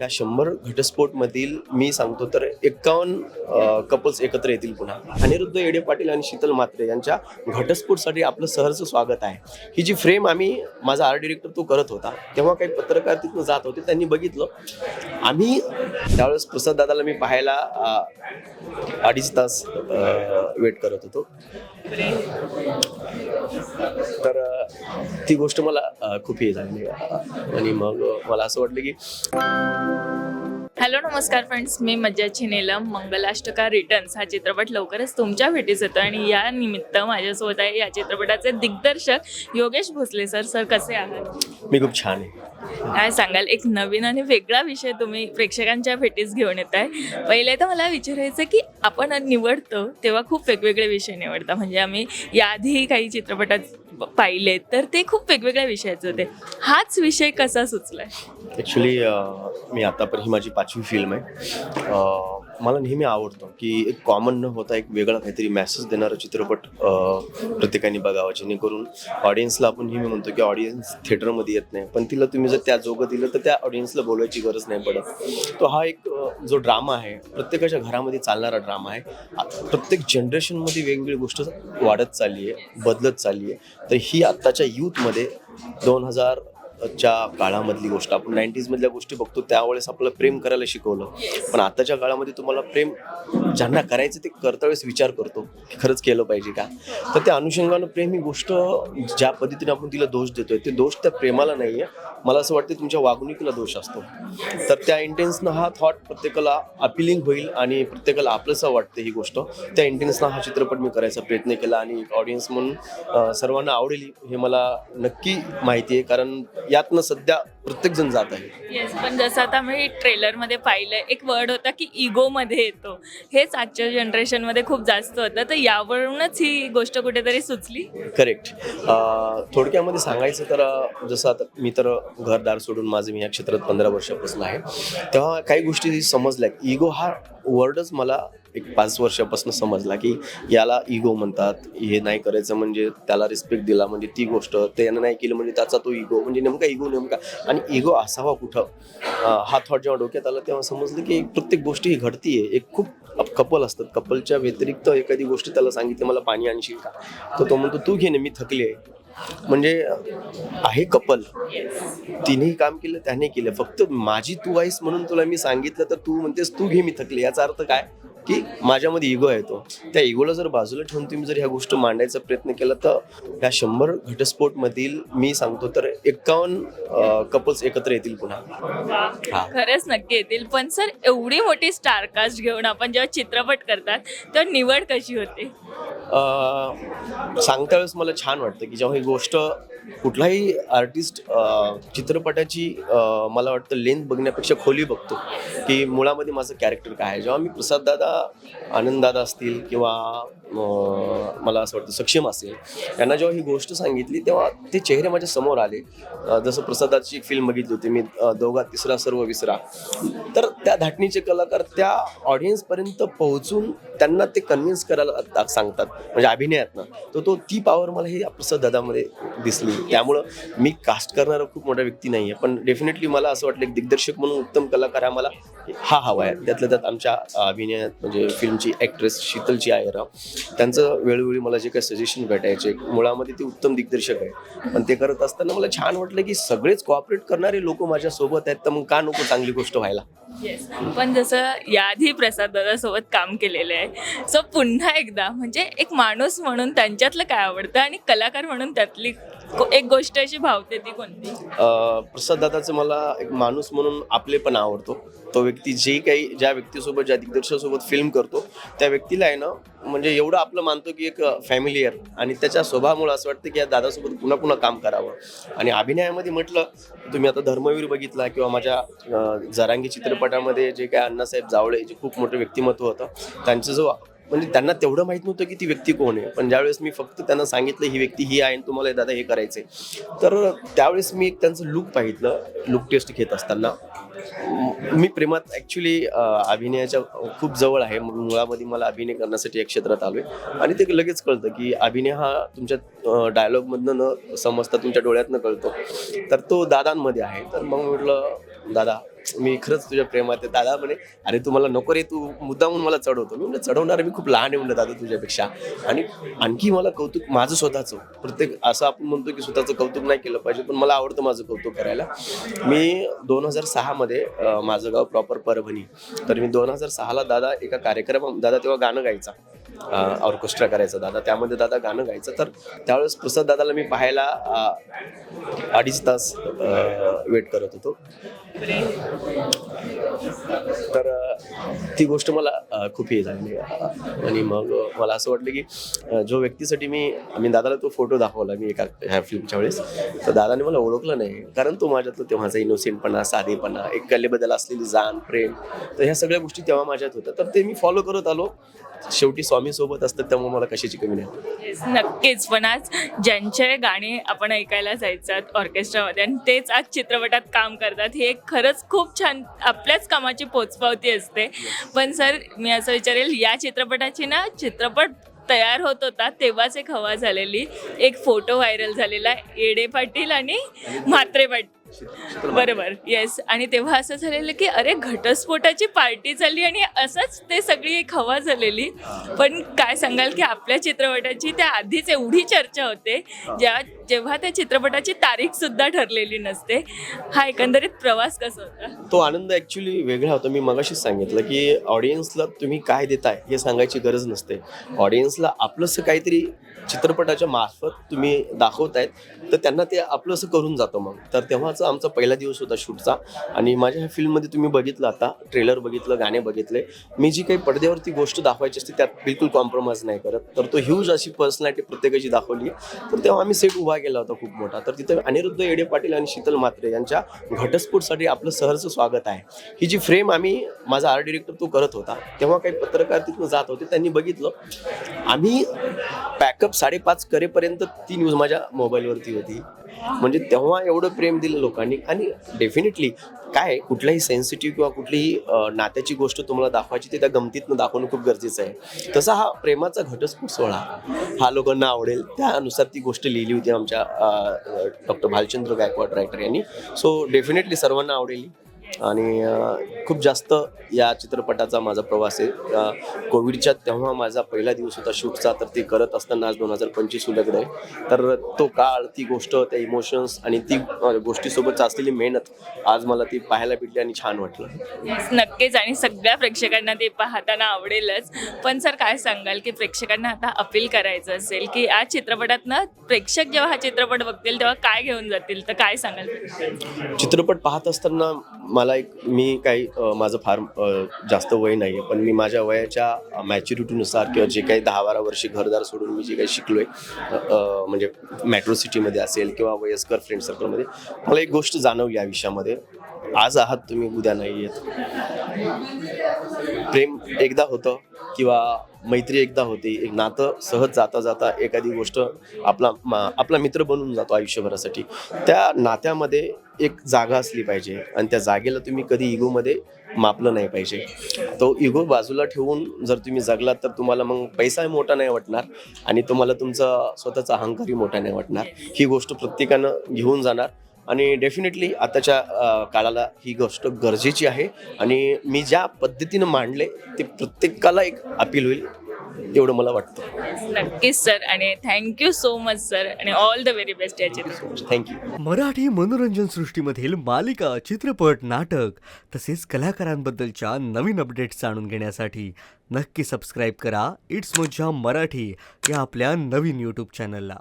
या शंभर घटस्फोटमधील मी सांगतो तर एक्कावन्न कपल्स एकत्र येतील पुन्हा. अनिरुद्ध येडे पाटील आणि शीतल म्हात्रे यांच्या घटस्फोटसाठी आपलं सहर्ष स्वागत आहे. ही जी फ्रेम आम्ही माझा आर्ट डिरेक्टर तो करत होता तेव्हा काही पत्रकार तिथून जात होते त्यांनी बघितलं. आम्ही त्यावेळेस प्रसाद दादाला मी पाहायला अडीच तास वेट करत होतो. तर ती गोष्ट मला खूप हे झाली आणि मग मला असं वाटलं की हॅलो नमस्कार फ्रेंड्स मी मज्जाची नीलम. मंगलाष्टका रिटर्न्स हा चित्रपट लवकरच तुमच्या भेटीस येतो आणि या निमित्त माझ्यासोबत आहे या चित्रपटाचे दिग्दर्शक योगेश भोसले सर. सर कसे आहात? मी खूप छान आहे. काय सांगाल? एक नवीन आणि वेगळा विषय तुम्ही प्रेक्षकांच्या भेटीस घेऊन येत आहे पहिले तर मला विचारायचं की आपण निवडतो तेव्हा खूप वेगवेगळे विषय निवडता. म्हणजे आम्ही याआधी काही चित्रपटात पाहिले तर ते खूप वेगवेगळ्या विषयाचे होते. हाच विषय कसा सुचलाय? ॲक्च्युली uh, मी आतापर्यंत ही माझी पाचवी फिल्म आहे. Uh, मला नेहमी आवडतं की एक कॉमन न होता एक वेगळा काहीतरी मॅसेज देणारा चित्रपट uh, प्रत्येकाने बघावा जेणेकरून ऑडियन्सला आपण नेहमी म्हणतो की ऑडियन्स थिएटरमध्ये येत नाही. पण तिला तुम्ही जर त्या जोगं दिलं तर त्या ऑडियन्सला बोलायची गरज नाही पडत. तो हा एक जो ड्रामा आहे प्रत्येकाच्या घरामध्ये चालणारा ड्रामा आहे. आ- प्रत्येक जनरेशनमध्ये वेगवेगळी गोष्ट वाढत चालली आहे बदलत चालली आहे. तर ही आत्ताच्या यूथमध्ये दोन हजार च्या काळामधली गोष्ट. आपण नाईन्टीजमधल्या गोष्टी बघतो त्यावेळेस आपलं प्रेम करायला शिकवलं. पण आताच्या काळामध्ये तुम्हाला प्रेम ज्यांना करायचं ते करता वेळेस विचार करतो खरंच केलं पाहिजे का? तर त्या अनुषंगानं प्रेम ही गोष्ट ज्या पद्धतीने आपण तिला दोष देतोय ते दोष त्या प्रेमाला नाही आहे मला असं वाटतं तुमच्या वागणुकीला दोष असतो. तर त्या इंटेन्सनं हा थॉट प्रत्येकाला अपिलिंग होईल आणि प्रत्येकाला आपलंसं वाटतं ही गोष्ट. त्या इंटेन्सनं हा चित्रपट मी करायचा प्रयत्न केला आणि ऑडियन्स म्हणून सर्वांना आवडेल हे मला नक्की माहिती आहे. कारण यातनं सध्या प्रत्येकजण जात आहे. येस पण जसं आता मी ट्रेलरमध्ये पाहिलं एक वर्ड होता की इगोमध्ये येतो. हेच आजच्या जनरेशनमध्ये खूप जास्त होतं. तर यावरूनच ही गोष्ट कुठेतरी सुचली. करेक्ट थोडक्यामध्ये सांगायचं तर जसं आता मी तर घरदार सोडून माझं मी या क्षेत्रात पंधरा वर्षापासून आहे. तेव्हा काही गोष्टी समजल्या इगो हा वर्डच मला एक पाच वर्षापासून समजला की याला इगो म्हणतात हे नाही करायचं म्हणजे त्याला रिस्पेक्ट दिला म्हणजे ती गोष्ट त्यानं नाही केलं म्हणजे त्याचा तो इगो म्हणजे नेमका इगो नेमका. आणि इगो असावा कुठं? हा थॉट जेव्हा डोक्यात आला तेव्हा समजलं की प्रत्येक गोष्ट ही घडतीये. एक खूप कपल असतात. कपलच्या व्यतिरिक्त एखादी गोष्ट त्याला सांगितली मला पाणी आणशील का? तर तो म्हणतो तू घे मी थकले आहे. म्हणजे आहे कपल. तिनेही काम केलं त्याने केलं. फक्त माझी तू आहेस म्हणून तुला मी सांगितलं तर तू म्हणतेस तू घे मी थकले. याचा अर्थ काय? की माझ्यामध्ये इगो आहे तो. त्या इगोला जर बाजूला ठेवून तुम्ही जर ह्या गोष्ट मांडायचा प्रयत्न केला तर ह्या शंभर घटस्फोटमधील मी सांगतो तर एक्कावन्न कपल्स एकत्र येतील पुन्हा. हा. खरंच नक्की येतील. पण सर एवढी मोठी स्टारकास्ट घेऊन आपण जेव्हा चित्रपट करतात तेव्हा निवड कशी होते? सांगता वेळेस मला छान वाटतं की जेव्हा ही गोष्ट कुठलाही आर्टिस्ट चित्रपटाची मला वाटतं लेंथ बघण्यापेक्षा खोली बघतो. की मुळामध्ये माझं कॅरेक्टर काय आहे. जेव्हा मी प्रसाद दादा आनंद दादा असतील किंवा मला असं वाटतं सक्षम असेल. यांना जेव्हा ही गोष्ट सांगितली तेव्हा ते चेहरे माझ्यासमोर आले. जसं प्रसादाची एक फिल्म बघितली होती मी दोघा तिसरा सर्व विसरा. तर त्या धाटणीचे कलाकार त्या ऑडियन्सपर्यंत पोहोचून त्यांना ते कन्व्हिन्स करायला सांगतात. म्हणजे अभिनयातनं. तर तो ती पॉवर मला ही प्रसाद दादामध्ये दिसली. त्यामुळं मी कास्ट करणारा खूप मोठा व्यक्ती नाही आहे पण डेफिनेटली मला असं वाटलं एक दिग्दर्शक म्हणून उत्तम कलाकार हा मला हा हवा आहे. त्यातल्या त्यात आमच्या अभिनयात म्हणजे फिल्मची ॲक्ट्रेस शीतलची आहे. राव त्यांचं वेळोवेळी मला जे काही सजेशन भेटायचे मुळामध्ये ते उत्तम दिग्दर्शक आहे. पण ते करत असताना मला छान वाटलं की सगळेच कॉपरेट करणारे लोक माझ्या सोबत आहेत तर मग का नको चांगली गोष्ट व्हायला? येस पण जसं याआधी प्रसाद दादासोबत काम केलेलं आहे सो पुन्हा एकदा म्हणजे एक माणूस म्हणून त्यांच्यातलं काय आवडतं आणि कलाकार म्हणून त्यातली को- एक गोष्ट अशी भावते ती कोणती? प्रसाद दादाचं मला एक माणूस म्हणून आपले पण आवडतो. तो व्यक्ती जे काही ज्या व्यक्तीसोबत ज्या दिग्दर्शकासोबत फिल्म करतो त्या व्यक्तीला आहे ना म्हणजे एवढं आपलं मानतो की एक फॅमिलीयर आणि त्याच्या स्वभावामुळे असं वाटतं की या दादासोबत पुन्हा पुन्हा काम करावं. आणि अभिनयामध्ये म्हटलं तुम्ही आता धर्मवीर बघितला किंवा माझ्या अं, जरांगी चित्रपटामध्ये जे काय अण्णासाहेब जावळे जे खूप मोठं व्यक्तिमत्व होतं त्यांचं जो म्हणजे त्यांना तेवढं माहीत नव्हतं की ती व्यक्ती कोण आहे. पण ज्यावेळेस मी फक्त त्यांना सांगितलं ही व्यक्ती ही आहे आणि तुम्हाला हे दादा हे करायचंय. तर त्यावेळेस मी एक त्यांचं लुक पाहितलं लुक टेस्ट घेत असताना. मी प्रेमात ॲक्च्युली अभिनयाच्या खूप जवळ आहे. मुळामध्ये मला अभिनय करण्यासाठी या क्षेत्रात आलोय. आणि ते लगेच कळतं की अभिनय हा तुमच्या डायलॉगमधनं न समजता तुमच्या डोळ्यातनं कळतो. तर तो दादांमध्ये आहे. तर मग म्हटलं दादा मी खरंच तुझ्या प्रेमात आहे. दादा म्हणे अरे तू मला नको रे तू मुद्दामून मला चढवतो. मी म्हणलं चढवणार मी खूप लहान आहे म्हणलं दादा तुझ्यापेक्षा. आणि आणखी मला कौतुक माझं स्वतःचं. प्रत्येक असं आपण म्हणतो की स्वतःचं कौतुक नाही केलं पाहिजे पण मला आवडतं माझं कौतुक करायला. मी दोन हजार सहामध्ये माझं गाव प्रॉपर परभणी. तर मी दोन हजार सहाला दादा एका कार्यक्रम दादा तेव्हा गाणं गायचा. ऑर्केस्ट्रा करायचा दादा. त्यामध्ये दादा गाणं गायचं. तर त्यावेळेस प्रसाद दादाला मी पाहायला अडीच तास वेट करत होतो. तर ती गोष्ट मला खूप हे झाली. आणि मग मला असं वाटलं की जो व्यक्तीसाठी मी मी दादाला तो फोटो दाखवला मी एका ह्या फिल्मच्या वेळेस तर दादाने मला ओळखलं नाही. कारण तो माझ्यातलं तेव्हाचा इनोसेंटपणा साधेपणा एक कलेबद्दल असलेली जाण प्रेम तर ह्या सगळ्या गोष्टी तेव्हा माझ्यात होत्या. तर ते मी फॉलो करत आलो. शेवटी स्वामी सोबत असतात त्यामुळे मला कशाची कमी नाही. नक्कीच. पण आज ज्यांचे गाणे आपण ऐकायला जायचं ऑर्केस्ट्रामध्ये. आणि तेच आज चित्रपटात काम करतात. हे खरंच खूप छान आपल्याच कामाची पोचपावती असते. पण सर मी असं विचारेल या चित्रपटाची ना चित्रपट तयार होत होता तेव्हाच एक हवा झालेली. एक फोटो व्हायरल झालेला येडे पाटील आणि म्हात्रे पाटील. बरोबर. येस आणि तेव्हा असं झालेलं की अरे घटस्फोटाची पार्टी झाली आणि असंच ते सगळी एक हवा झालेली. पण काय सांगाल की आपल्या चित्रपटाची त्या आधीच एवढी चर्चा होते. ज्या जेव्हा त्या चित्रपटाची तारीख सुद्धा ठरलेली नसते. हा एकंदरीत प्रवास कसा होता? तो आनंद ॲक्च्युली वेगळा होता. मी मगाशीच सांगितलं की ऑडियन्सला तुम्ही काय देताय हे सांगायची गरज नसते. ऑडियन्सला आपलंसं काहीतरी चित्रपटाच्या मार्फत तुम्ही दाखवतायत तर त्यांना ते आपलंसं करून जातं मग. तर तेव्हाचा आमचा पहिला दिवस होता शूटचा. आणि माझ्या ह्या फिल्ममध्ये तुम्ही बघितलं आता ट्रेलर बघितलं गाणे बघितले. मी जी काही पडद्यावरती गोष्ट दाखवायची असते त्यात बिलकुल कॉम्प्रोमाइज नाही करत. तर तो ह्यूज अशी पर्सनॅलिटी प्रत्येकाची दाखवली. तर तेव्हा आम्ही सेट उभा केला होता खूप मोठा. तर तिथे अनिरुद्ध येडे पाटील आणि शीतल म्हात्रे यांच्या घटस्फोटसाठी आपलं सहर्ष स्वागत आहे. ही जी फ्रेम आम्ही माझा आर्ट डिरेक्टर तो करत होता तेव्हा काही पत्रकार तिथून जात होते त्यांनी बघितलं. आम्ही पॅकअप साडेपाच करेपर्यंत ती न्यूज माझ्या मोबाईलवरती होती. म्हणजे तेव्हा एवढं प्रेम दिलं लोकांनी आणि डेफिनेटली काय कुठलाही सेन्सिटिव्ह किंवा कुठलीही नात्याची गोष्ट तुम्हाला दाखवायची ते त्या गमतीतनं दाखवणं खूप गरजेचं आहे. तसा हा प्रेमाचा घटस्फोट सोहळा हा लोकांना आवडेल. त्यानुसार ती गोष्ट लिहिली होती आमच्या डॉक्टर भालचंद्र गायकवाड रायटर यांनी. सो डेफिनेटली सर्वांना आवडेल आणि खूप जास्त या चित्रपटाचा माझा प्रवास आहे. कोविडच्या तेव्हा माझा पहिला दिवस होता शूटचा तर ते करत असताना आज दोन हजार पंचवीस उलगडं आहे तर तो काळ ती गोष्ट त्या इमोशन्स आणि ती गोष्टीसोबत असलेली मेहनत आज मला ती पाहायला भेटली आणि छान वाटलं. नक्कीच. आणि सगळ्या प्रेक्षकांना ते पाहताना आवडेलच. पण सर काय सांगाल की प्रेक्षकांना आता अपील करायचं असेल की या चित्रपटातनं प्रेक्षक जेव्हा हा चित्रपट बघतील तेव्हा काय घेऊन जातील? तर काय सांगाल? चित्रपट पाहत असताना मला एक मी काही माझं फार जास्त वय नाही आहे पण मी माझ्या वयाच्या मॅच्युरिटीनुसार किंवा जे काही दहा बारा वर्षी घरदार सोडून मी जे काही शिकलो आहे म्हणजे मेट्रो सिटीमध्ये असेल किंवा वयस्कर फ्रेंड सर्कलमध्ये मला एक गोष्ट जाणवली या विषयामध्ये. आज आहात तुम्ही उद्या नाही येत. प्रेम एकदा होतं किंवा मैत्री एकदा होती एक नातं सहज जाता जाता एखादी गोष्ट आपला मा- आपला मित्र बनून जातो आयुष्यभरासाठी. त्या नात्यामध्ये एक जागा असली पाहिजे. आणि त्या जागेला तुम्ही कधी इगोमध्ये मापलं नाही पाहिजे. तो इगो बाजूला ठेवून जर तुम्ही जगलात तर तुम्हाला मग पैसाही मोठा नाही वाटणार आणि तुम्हाला तुमचा स्वतःचा अहंकारही मोठा नाही वाटणार. ही गोष्ट प्रत्येकानं घेऊन जाणार. आणि डेफिनेटली आताच्या काळाला ही गोष्ट गरजेची आहे. आणि मी ज्या पद्धतीनं मांडले ते प्रत्येकाला एक अपील होईल. एवढं मला वाटतं. नक्कीच सर. आणि thank you so much sir. आणि ऑल द व्हेरी बेस्ट या चित्रपट थँक्यू मराठी मनोरंजन सृष्टीमधील मालिका चित्रपट नाटक तसेच कलाकारांबद्दलच्या नवीन अपडेट्स जाणून घेण्यासाठी नक्की सबस्क्राईब करा. इट्स मज्जा मराठी या आपल्या नवीन यूट्यूब चॅनलला